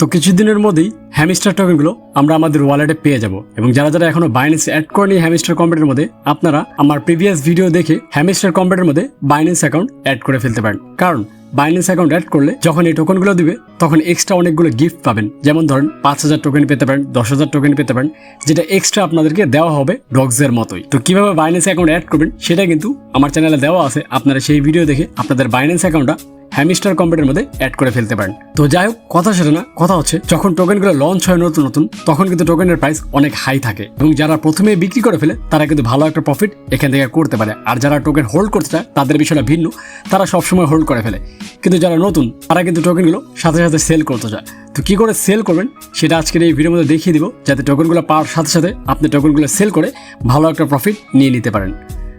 তো কিছুদিনের মধ্যেই হ্যামিস্টার টোকেনগুলো আমরা আমাদের ওয়ালেটে পেয়ে যাব। এবং যারা যারা এখনও বাইন্যান্স অ্যাড করেনি হ্যামিস্টার কম্পিউটারের মধ্যে, আপনারা আমার প্রিভিয়াস ভিডিও দেখে হ্যামিস্টার কম্পিউটারের মধ্যে বাইন্যান্স অ্যাকাউন্ট অ্যাড করে ফেলতে পারেন। কারণ বাইন্যান্স অ্যাকাউন্ট অ্যাড করলে যখন এই টোকেনগুলো দিবে, তখন এক্সট্রা অনেকগুলো গিফট পাবেন। যেমন ধরেন পাঁচ হাজার টোকেন পেতে পারেন, দশ হাজার টোকেন পেতে পারেন, যেটা এক্সট্রা আপনাদেরকে দেওয়া হবে ডগসের মতোই। তো কীভাবে বাইন্যান্স অ্যাকাউন্ট অ্যাড করবেন, সেটা কিন্তু আমার চ্যানেলে দেওয়া আছে। আপনারা সেই ভিডিও দেখে আপনাদের বাইন্যান্স অ্যাকাউন্টটা হ্যামিস্টার কম্পিউটার মধ্যে অ্যাড করে ফেলতে পারেন। তো যাই হোক, কথা সেটা না, কথা হচ্ছে, যখন টোকেনগুলো লঞ্চ হয় নতুন নতুন, তখন কিন্তু টোকেনের প্রাইস অনেক হাই থাকে। এবং যারা প্রথমে বিক্রি করে ফেলে, তারা কিন্তু ভালো একটা প্রফিট এখান থেকে করতে পারে। আর যারা টোকেন হোল্ড করতে চায় তাদের বিষয়টা ভিন্ন, তারা সবসময় হোল্ড করে ফেলে। কিন্তু যারা নতুন, তারা কিন্তু টোকেনগুলো সাথে সাথে সেল করতে চায়। তো কী করে সেল করবেন, সেটা আজকের এই ভিডিওর মধ্যে দেখিয়ে দিব, যাতে টোকেনগুলো পাওয়ার সাথে সাথে আপনি টোকেনগুলো সেল করে ভালো একটা প্রফিট নিয়ে নিতে পারেন।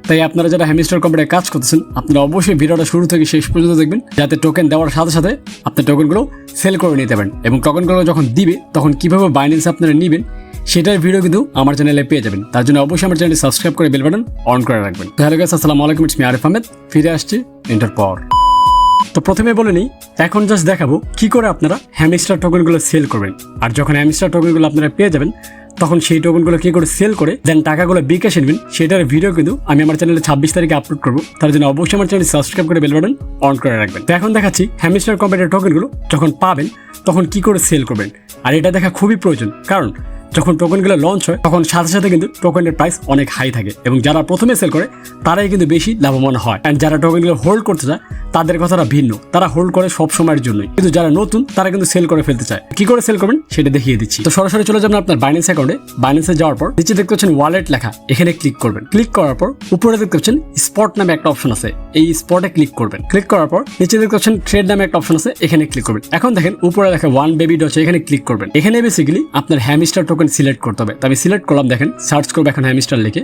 তাই আপনারা যারা হ্যামিস্টার কোম্পানিতে কাজ করতেছেন, আপনারা অবশ্যই ভিডিওটা শুরু থেকে শেষ পর্যন্ত দেখবেন, যাতে টোকেন দেওয়ার সাথে সাথে আপনি টোকেনগুলো সেল করে নিতে পারেন। এবং টোকেনগুলো যখন দিবে, তখন কীভাবে বাইন্যান্স আপনারা নেবেন, সেটার ভিডিও কিন্তু আমার চ্যানেলে পেয়ে যাবেন। তার জন্য অবশ্যই আমার চ্যানেলটি সাবস্ক্রাইব করে বেল বাটন অন করে রাখবেন। তো হ্যালো গাইস আসসালামু আলাইকুম ইটস মি আরিফ আহমেদ ফিরে আসছি ইন্টার পর তো প্রথমে বলে নিই, এখন জাস্ট দেখাবো কি করে আপনারা হ্যামিস্টার টোকেনগুলো সেল করবেন। আর যখন হ্যামিস্টার টোকেনগুলো আপনারা পেয়ে যাবেন তখন সেই টোকেনগুলো কি করে সেল করে দেন টাকাগুলো বিকাশে নেবেন সেটার ভিডিও কিন্তু আমি আমার চ্যানেলে ছাব্বিশ তারিখে আপলোড করব। তার জন্য অবশ্যই আমার চ্যানেল সাবস্ক্রাইব করে বেল বাটন অন করে রাখবেন। তো এখন দেখাচ্ছি হ্যামিস্টার কম্পিউটার টোকেনগুলো যখন পাবেন, তখন কি করে সেল করবেন? আর এটা দেখা খুবই প্রয়োজন। কারণ যখন টোকেনগুলো লঞ্চ হয়, তখন সাথে সাথে কিন্তু টোকেনের প্রাইস অনেক হাই থাকে এবং যারা প্রথমে সেল করে, তারাই কিন্তু বেশি লাভবান হয়। অ্যান্ড যারা টোকেনগুলো হোল্ড করতে চায়, তাদের কথাটা ভিন্ন। তারা হোল্ড করে সব সময়ের জন্যই। কিন্তু যারা নতুন, তারা কিন্তু সেল করে ফেলতে চায়। কি করে সেল করবেন, সেটা দেখিয়ে দিচ্ছি। তো সরাসরি চলে যাবেন আপনার বাইন্যান্স অ্যাকাউন্টে বাইন্যান্সে যাওয়ার পর, নিচে দেখতে পাচ্ছেন ওয়ালেট লেখা। এখানে ক্লিক করবেন। ক্লিক করার পর, উপরে দেখতে পাচ্ছেন স্পট নামে একটা অপশন আছে। এই স্পটে ক্লিক করবেন। ক্লিক করার পর, নিচে দেখতে পাচ্ছেন ট্রেড নামে একটা অপশন আছে। এখানে ক্লিক করবেন। এখন দেখেন উপরে লেখা ওয়ান বেবি ডচ এখানে ক্লিক করবেন। এখানে বেসিক্যালি আপনার হ্যামিস্টার টোকেন সিলেক্ট করতে হবে। তো আমি সিলেক্ট করলাম, দেখেন সার্চ করব এখন হ্যামিস্টার লিখে।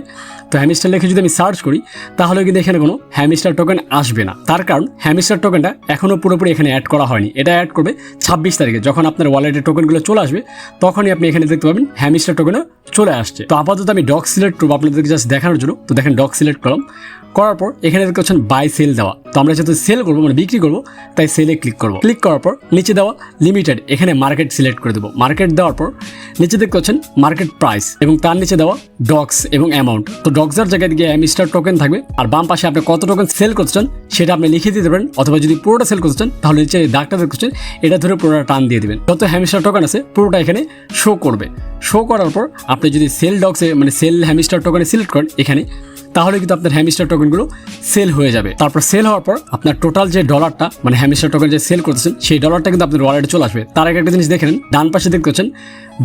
তো হ্যামিস্টার লিখে যদি আমি সার্চ করি, তাহলে কিন্তু এখানে কোনো হ্যামিস্টার টোকেন আসবে না। তার কারণ হ্যামিস্টার টোকেনটা এখনও পুরোপুরি এখানে অ্যাড করা হয়নি। এটা অ্যাড করবে ছাব্বিশ তারিখে। যখন আপনার ওয়ালেটের টোকেনগুলো চলে আসবে, তখনই আপনি এখানে দেখতে পাবেন হ্যামিস্টার টোকেনও চলে আসছে। তো আপাতত আমি ডক সিলেক্ট করব আপনাদেরকে জাস্ট দেখানোর জন্য। তো দেখেন ডক সিলেক্ট করলাম। করার পর এখানে দেখতে পাচ্ছেন বাই সেল দেওয়া। তো আমরা যেহেতু সেল করব মানে বিক্রি করব, তাই সেলে ক্লিক করব। ক্লিক করার পর নিচে দেওয়া লিমিটেড এখানে মার্কেট সিলেক্ট করে দেবো। মার্কেট দেওয়ার পর নিচে দেখতে পাচ্ছেন মার্কেট প্রাইস এবং তার নিচে দেওয়া ডক্স এবং অ্যামাউন্ট তো ডক্সের জায়গায় গিয়ে মিস্টার টোকেন থাকবে আর বাম পাশে আপনি কত টোকেন সেল করতে চান সেটা আপনি লিখে দিতে পারেন অথবা যদি পুরোটা সেল করতে চান, তাহলে নিচে দাগটা দেখতে পাচ্ছেন, এটা ধরে পুরোটা টান দিয়ে দিবেন। যত হ্যামিস্টার টোকেন আছে, পুরোটা এখানে শো করবে। শো করার পর আপনি যদি সেল ডক্সে মানে সেল হ্যামিস্টার টোকেনে সিলেক্ট করেন, এখানে তাহলে কিন্তু আপনার হ্যামিস্টার টোকেনগুলো সেল হয়ে যাবে। তারপর সেল হওয়ার পর আপনার টোটাল যে ডলারটা মানে হ্যামিস্টার টোকেন যে সেল করতেছেন, সেই ডলারটা কিন্তু আপনার ওয়ালেটে চলে আসবে। তার আগে একটা জিনিস দেখে নেন, ডান পাশে দেখতে পাচ্ছেন,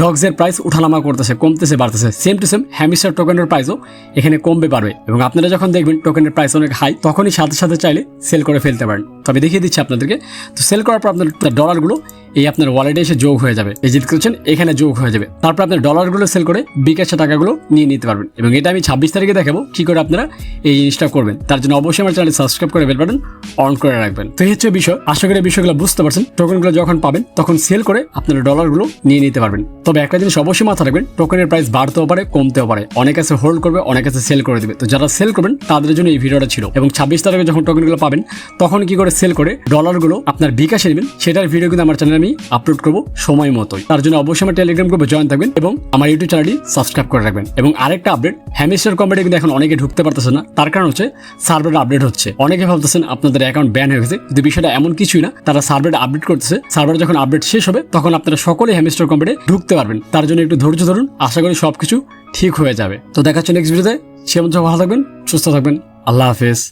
ডগসের প্রাইস উঠানামা করতেছে, কমতেছে, বাড়তেছে। সেম টু সেম হ্যামিস্টার টোকেনের প্রাইসও এখানে কমবে পারবে এবং আপনারা যখন দেখবেন টোকেনের প্রাইস অনেক হাই তখনই সাথে সাথে চাইলে সেল করে ফেলতে পারেন। তবে দেখিয়ে দিচ্ছি আপনাদেরকে। তো সেল করার পর আপনার ডলারগুলো এই আপনার ওয়ালেটে এসে যোগ হয়ে যাবে। এই দেখতে পাচ্ছেন, এখানে যোগ হয়ে যাবে। তারপর আপনার ডলারগুলো সেল করে বিকাশে টাকাগুলো নিয়ে নিতে পারবেন। এবং এটা আমি ছাব্বিশ তারিখে দেখাবো কি করে আপনারা এই জিনিসটা করবেন। তার জন্য অবশ্যই আমার চ্যানেল সাবস্ক্রাইব করে বেল বাটন অন করে রাখবেন। তো এই হচ্ছে বিষয়। আশা করি বিষয়গুলো বুঝতে পারছেন। টোকেনগুলো যখন পাবেন, তখন সেল করে আপনারা ডলারগুলো নিয়ে নিতে পারবেন। তবে একটা জিনিস অবশ্যই মাথা রাখবেন টোকেনের প্রাইস বাড়তেও পারে, কমতেও পারে। অনেক আছে হোল্ড করবে, অনেক আছে সেল করে দেবে। তো যারা সেল করবেন, তাদের জন্য এই ভিডিওটা ছিল। এবং ছাব্বিশ তারিখে যখন টোকেনগুলো পাবেন, তখন কি করে সেল করে ডলারগুলো আপনার বিকাশে নেবেন, সেটার ভিডিও কিন্তু আমার চ্যানেলে আমি আপলোড করব সময় মতোই। তার জন্য অবশ্যই আমার টেলিগ্রাম গ্রুপে জয়েন থাকবেন এবং আমার ইউটিউব চ্যানেলটি সাবস্ক্রাইব করে রাখবেন। এবং আরেকটা আপডেট হ্যামিস্টার কোম্পানি কিন্তু এখন অনেকে ঢুকতে পারতেছে না। তার কারণ হচ্ছে সার্ভার আপডেট হচ্ছে। অনেকে ভাবতেছেন আপনাদের অ্যাকাউন্ট ব্যান হয়ে গেছে, কিন্তু বিষয়টা এমন কিছুই না। তারা সার্ভার আপডেট করতেছে সার্ভার যখন আপডেট শেষ হবে, তখন আপনারা সকলে হ্যামিস্টার কোম্পানি ঢুকতে পারবেন। তার জন্য একটু ধৈর্য ধরুন, আশা করি সবকিছু ঠিক হয়ে যাবে। তো দেখাচ্ছ নেক্সট ভিডিওতে সে ভালো থাকবেন, সুস্থ থাকবেন। আল্লাহ হাফেজ।